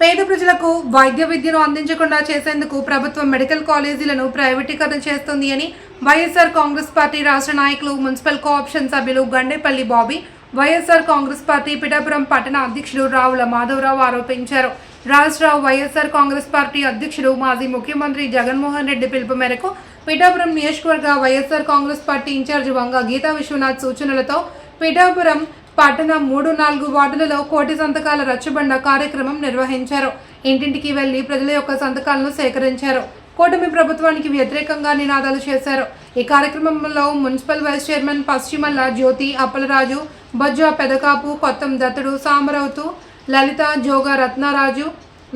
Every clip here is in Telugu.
పేద ప్రజలకు వైద్య విద్యను అందించకుండా చేసేందుకు ప్రభుత్వం మెడికల్ కాలేజీలను ప్రైవేటీకరణ చేస్తుంది అని వైఎస్ఆర్ కాంగ్రెస్ పార్టీ రాష్ట్ర నాయకులు మున్సిపల్ కోఆప్షన్ సభ్యులు Gandepalli Bobby YSR Congress party Pithapuram పట్టణ అధ్యక్షుడు రావుల మాధవరావు ఆరోపించారు. రాష్ట్ర వైఎస్ఆర్ కాంగ్రెస్ పార్టీ అధ్యక్షుడు మాజీ ముఖ్యమంత్రి జగన్మోహన్ రెడ్డి పిలుపు మేరకు పిఠాపురం నియోజకవర్గ YSR Congress party incharge Vanga Geetha Viswanath సూచనలతో పిఠాపురం పట్టణ మూడు నాలుగు వార్డులలో కోటి సంతకాల రచ్చబండ కార్యక్రమం నిర్వహించారు. ఇంటింటికి వెళ్ళి ప్రజల యొక్క సంతకాలను సేకరించారు. కూటమి ప్రభుత్వానికి వ్యతిరేకంగా నినాదాలు చేశారు. ఈ కార్యక్రమంలో municipal vice chairman Pashchimalla Jyothi Appalaraju Bojja Pedakapu Kottam Dattudu Samaravuthu Lalitha Joga రత్నారాజు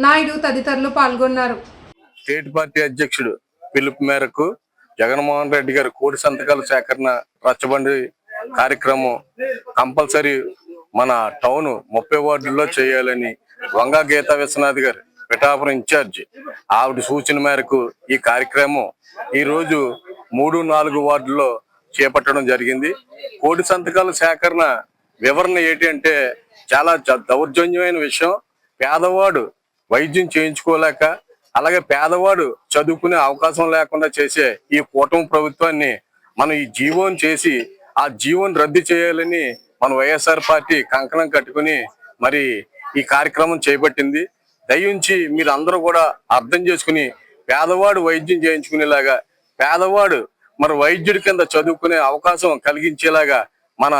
Naidu తదితరులు పాల్గొన్నారు. స్టేట్ పార్టీ అధ్యక్షుడు పిలుపు మేరకు జగన్మోహన్ రెడ్డి గారు కోటి సంతకాల సేకరణ రచ్చబండి కార్యక్రమం కంపల్సరీ మన టౌన్ ముప్పై వార్డుల్లో చేయాలని వంగా గీతా విశ్వనాథ్ గారు పిఠాపురం ఇన్ఛార్జ్ ఆవిడ సూచన మేరకు ఈ కార్యక్రమం ఈ రోజు మూడు నాలుగు వార్డుల్లో చేపట్టడం జరిగింది. కోటి సంతకాల సేకరణ వివరణ ఏంటి అంటే చాలా దౌర్జన్యమైన విషయం. పేదవాడు వైద్యం చేయించుకోలేక అలాగే పేదవాడు చదువుకునే అవకాశం లేకుండా చేసే ఈ కూటమి ప్రభుత్వాన్ని మనం ఈ జీవోని చేసి ఆ జీవోని రద్దు చేయాలని మన వైఎస్ఆర్ పార్టీ కంకణం కట్టుకుని మరి ఈ కార్యక్రమం చేపట్టింది. దయించి మీరు అందరూ కూడా అర్థం చేసుకుని పేదవాడు వైద్యం చేయించుకునేలాగా పేదవాడు మరి వైద్యుడి కింద చదువుకునే అవకాశం కలిగించేలాగా మన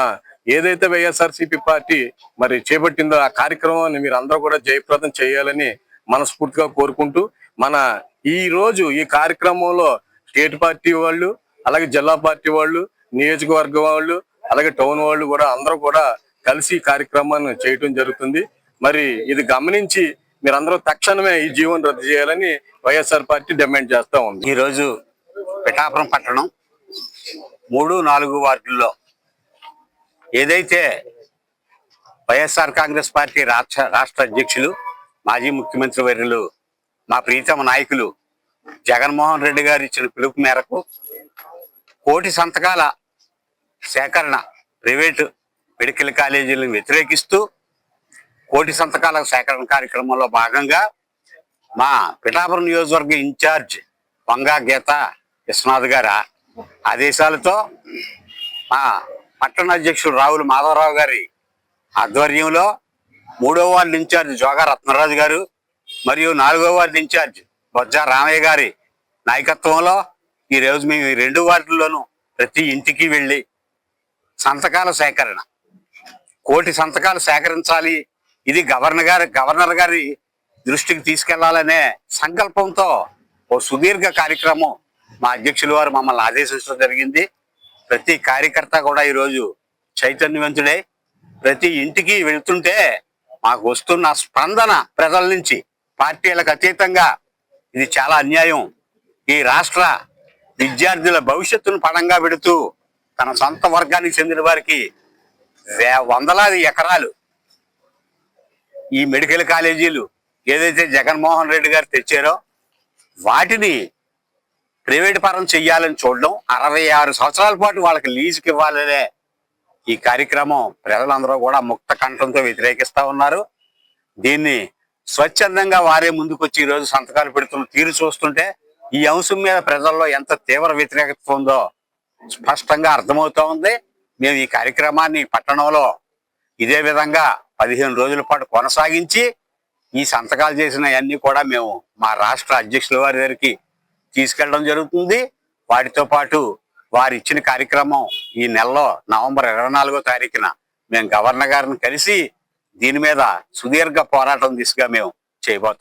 ఏదైతే వైఎస్ఆర్సీపీ పార్టీ మరి చేపట్టిందో ఆ కార్యక్రమాన్ని మీరు అందరూ కూడా జయప్రదం చేయాలని మనస్ఫూర్తిగా కోరుకుంటూ మన ఈ రోజు ఈ కార్యక్రమంలో స్టేట్ పార్టీ వాళ్ళు అలాగే జిల్లా పార్టీ వాళ్ళు నియోజకవర్గం వాళ్ళు అలాగే టౌన్ వాళ్ళు కూడా అందరూ కూడా కలిసి కార్యక్రమాన్ని చేయటం జరుగుతుంది. మరి ఇది గమనించి మీరందరూ తక్షణమే ఈ జీవనం రద్దు చేయాలని వైఎస్ఆర్ పార్టీ డిమాండ్ చేస్తూ ఉంది. ఈరోజు పిఠాపురం పట్టణం మూడు నాలుగు వార్డుల్లో ఏదైతే వైఎస్ఆర్ కాంగ్రెస్ పార్టీ రాష్ట్ర రాష్ట్ర అధ్యక్షులు మాజీ ముఖ్యమంత్రి వర్యులు మా ప్రీతమ నాయకులు జగన్మోహన్ రెడ్డి గారు ఇచ్చిన పిలుపు మేరకు కోటి సంతకాల సేకరణ ప్రైవేటు మెడికల్ కాలేజీలను వ్యతిరేకిస్తూ కోటి సంతకాల సేకరణ కార్యక్రమంలో భాగంగా మా పిఠాపురం నియోజకవర్గ ఇన్ఛార్జ్ వంగా గీత విశ్వనాథ్ గారి ఆదేశాలతో మా పట్టణ అధ్యక్షుడు రావుల మాధవరావు గారి ఆధ్వర్యంలో మూడో వార్డు ఇన్ఛార్జ్ జోగా రత్నరాజు గారు మరియు నాలుగో వార్డు ఇన్ఛార్జ్ బొజ్జ రామయ్య గారి నాయకత్వంలో ఈ రోజు మేము ఈ రెండు వార్డుల్లోనూ ప్రతి ఇంటికి వెళ్ళి సంతకాల సేకరణ. కోటి సంతకాలు సేకరించాలి. ఇది గవర్నర్ గారి గవర్నర్ గారి దృష్టికి తీసుకెళ్ళాలనే సంకల్పంతో ఓ సుదీర్ఘ కార్యక్రమం మా అధ్యక్షుల వారు మమ్మల్ని ఆదేశించడం జరిగింది. ప్రతి కార్యకర్త కూడా ఈరోజు చైతన్యవంతుడై. ప్రతి ఇంటికి వెళ్తుంటే మాకు వస్తున్న స్పందన ప్రజల నుంచి పార్టీలకు అతీతంగా ఇది చాలా అన్యాయం. ఈ రాష్ట్ర విద్యార్థుల భవిష్యత్తును పడంగా పెడుతూ తన సొంత వర్గానికి చెందిన వారికి వందలాది ఎకరాలు ఈ మెడికల్ కాలేజీలు ఏదైతే జగన్మోహన్ రెడ్డి గారు తెచ్చారో వాటిని ప్రైవేట్ పరం చెయ్యాలని చూడడం అరవై ఆరు సంవత్సరాల పాటు వాళ్ళకి లీజుకి ఇవ్వాలనే ఈ కార్యక్రమం ప్రజలందరూ కూడా ముక్త కంఠంతో వ్యతిరేకిస్తా ఉన్నారు. దీన్ని స్వచ్ఛందంగా వారే ముందుకొచ్చి ఈ రోజు సంతకాలు పెడుతున్న తీరు చూస్తుంటే ఈ అంశం మీద ప్రజల్లో ఎంత తీవ్ర వ్యతిరేకత ఉందో స్పష్టంగా అర్థమవుతా ఉంది మేము ఈ కార్యక్రమాన్ని పట్టణంలో ఇదే విధంగా పదిహేను రోజుల పాటు కొనసాగించి ఈ సంతకాలు చేసిన అన్ని కూడా మేము మా రాష్ట్ర అధ్యక్షుల వారి దగ్గరికి తీసుకెళ్ళడం జరుగుతుంది. వాటితో పాటు వారు ఇచ్చిన కార్యక్రమం ఈ నెలలో నవంబర్ ఇరవై నాలుగో తారీఖున మేము గవర్నర్ గారిని కలిసి దీని మీద సుదీర్ఘ పోరాటం దిశగా మేము చేయబోతాం.